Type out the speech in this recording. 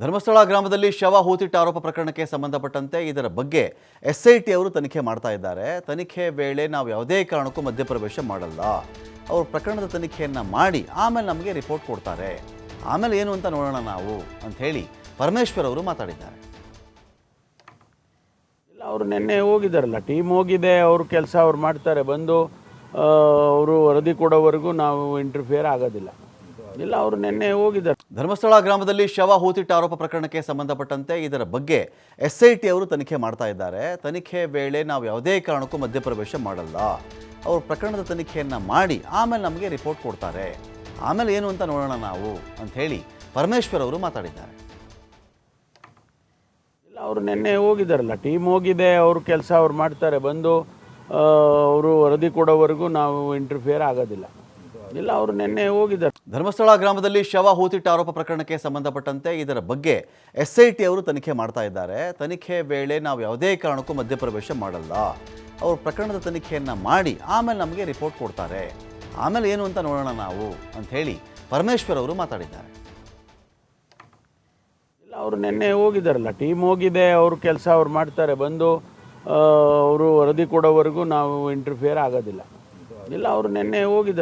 ಧರ್ಮಸ್ಥಳ ಗ್ರಾಮದಲ್ಲಿ ಶವ ಹೂತಿಟ್ಟ ಆರೋಪ ಪ್ರಕರಣಕ್ಕೆ ಸಂಬಂಧಪಟ್ಟಂತೆ ಇದರ ಬಗ್ಗೆ ಎಸ್ ಐ ಟಿ ಅವರು ತನಿಖೆ ಮಾಡ್ತಾ ಇದ್ದಾರೆ. ತನಿಖೆ ವೇಳೆ ನಾವು ಯಾವುದೇ ಕಾರಣಕ್ಕೂ ಮಧ್ಯಪ್ರವೇಶ ಮಾಡಲ್ಲ. ಅವರು ಪ್ರಕರಣದ ತನಿಖೆಯನ್ನು ಮಾಡಿ ಆಮೇಲೆ ನಮಗೆ ರಿಪೋರ್ಟ್ ಕೊಡ್ತಾರೆ. ಆಮೇಲೆ ಏನು ಅಂತ ನೋಡೋಣ ನಾವು ಅಂತ ಹೇಳಿ ಪರಮೇಶ್ವರ್ ಅವರು ಮಾತಾಡಿದ್ದಾರೆ. ಇಲ್ಲ, ಅವರು ನಿನ್ನೆ ಹೋಗಿದ್ದಾರಲ್ಲ ಟೀಮ್ ಹೋಗಿದೆ, ಅವ್ರ ಕೆಲಸ ಅವ್ರು ಮಾಡ್ತಾರೆ, ಬಂದು ಅವರು ವರದಿ ಕೊಡೋವರೆಗೂ ನಾವು ಇಂಟರ್ಫಿಯರ್ ಆಗೋದಿಲ್ಲ. ಇಲ್ಲ ಅವರು ನಿನ್ನೆ ಹೋಗಿದ್ದಾರೆ. ಧರ್ಮಸ್ಥಳ ಗ್ರಾಮದಲ್ಲಿ ಶವ ಹೂತಿಟ್ಟ ಆರೋಪ ಪ್ರಕರಣಕ್ಕೆ ಸಂಬಂಧಪಟ್ಟಂತೆ ಇದರ ಬಗ್ಗೆ ಎಸ್ ಐ ಟಿ ಅವರು ತನಿಖೆ ಮಾಡ್ತಾ ಇದ್ದಾರೆ. ತನಿಖೆ ವೇಳೆ ನಾವು ಯಾವುದೇ ಕಾರಣಕ್ಕೂ ಮಧ್ಯಪ್ರವೇಶ ಮಾಡಲ್ಲ. ಅವರು ಪ್ರಕರಣದ ತನಿಖೆಯನ್ನು ಮಾಡಿ ಆಮೇಲೆ ನಮಗೆ ರಿಪೋರ್ಟ್ ಕೊಡ್ತಾರೆ. ಆಮೇಲೆ ಏನು ಅಂತ ನೋಡೋಣ ನಾವು ಅಂತ ಹೇಳಿ ಪರಮೇಶ್ವರ್ ಅವರು ಮಾತಾಡಿದ್ದಾರೆ. ಇಲ್ಲ ಅವರು ನಿನ್ನೆ ಹೋಗಿದ್ದಾರಲ್ಲ ಟೀಮ್ ಹೋಗಿದೆ ಅವ್ರ ಕೆಲಸ ಅವ್ರು ಮಾಡ್ತಾರೆ ಬಂದು ಅವರು ವರದಿ ಕೊಡೋವರೆಗೂ ನಾವು ಇಂಟರ್ಫಿಯರ್ ಆಗೋದಿಲ್ಲ. ಇಲ್ಲ ಅವರು ನಿನ್ನೆ ಹೋಗಿದ್ದಾರೆ. ಧರ್ಮಸ್ಥಳ ಗ್ರಾಮದಲ್ಲಿ ಶವ ಹೂತಿಟ್ಟ ಆರೋಪ ಪ್ರಕರಣಕ್ಕೆ ಸಂಬಂಧಪಟ್ಟಂತೆ ಇದರ ಬಗ್ಗೆ ಎಸ್ ಐ ಟಿ ಅವರು ತನಿಖೆ ಮಾಡ್ತಾ ಇದ್ದಾರೆ. ತನಿಖೆ ವೇಳೆ ನಾವು ಯಾವುದೇ ಕಾರಣಕ್ಕೂ ಮಧ್ಯಪ್ರವೇಶ ಮಾಡಲ್ಲ. ಅವರು ಪ್ರಕರಣದ ತನಿಖೆಯನ್ನು ಮಾಡಿ ಆಮೇಲೆ ನಮಗೆ ರಿಪೋರ್ಟ್ ಕೊಡ್ತಾರೆ. ಆಮೇಲೆ ಏನು ಅಂತ ನೋಡೋಣ ನಾವು ಅಂತ ಹೇಳಿ ಪರಮೇಶ್ವರ್ ಅವರು ಮಾತಾಡಿದ್ದಾರೆ. ಇಲ್ಲ ಅವರು ನಿನ್ನೆ ಹೋಗಿದ್ದಾರಲ್ಲ ಟೀಮ್ ಹೋಗಿದೆ ಅವ್ರ ಕೆಲಸ ಅವ್ರು ಮಾಡ್ತಾರೆ ಬಂದು ಅವರು ವರದಿ ಕೊಡೋವರೆಗೂ ನಾವು ಇಂಟರ್ಫಿಯರ್ ಆಗೋದಿಲ್ಲ. ಇಲ್ಲ ಅವರು ನಿನ್ನೆ ಹೋಗಿದ್ದಾರೆ.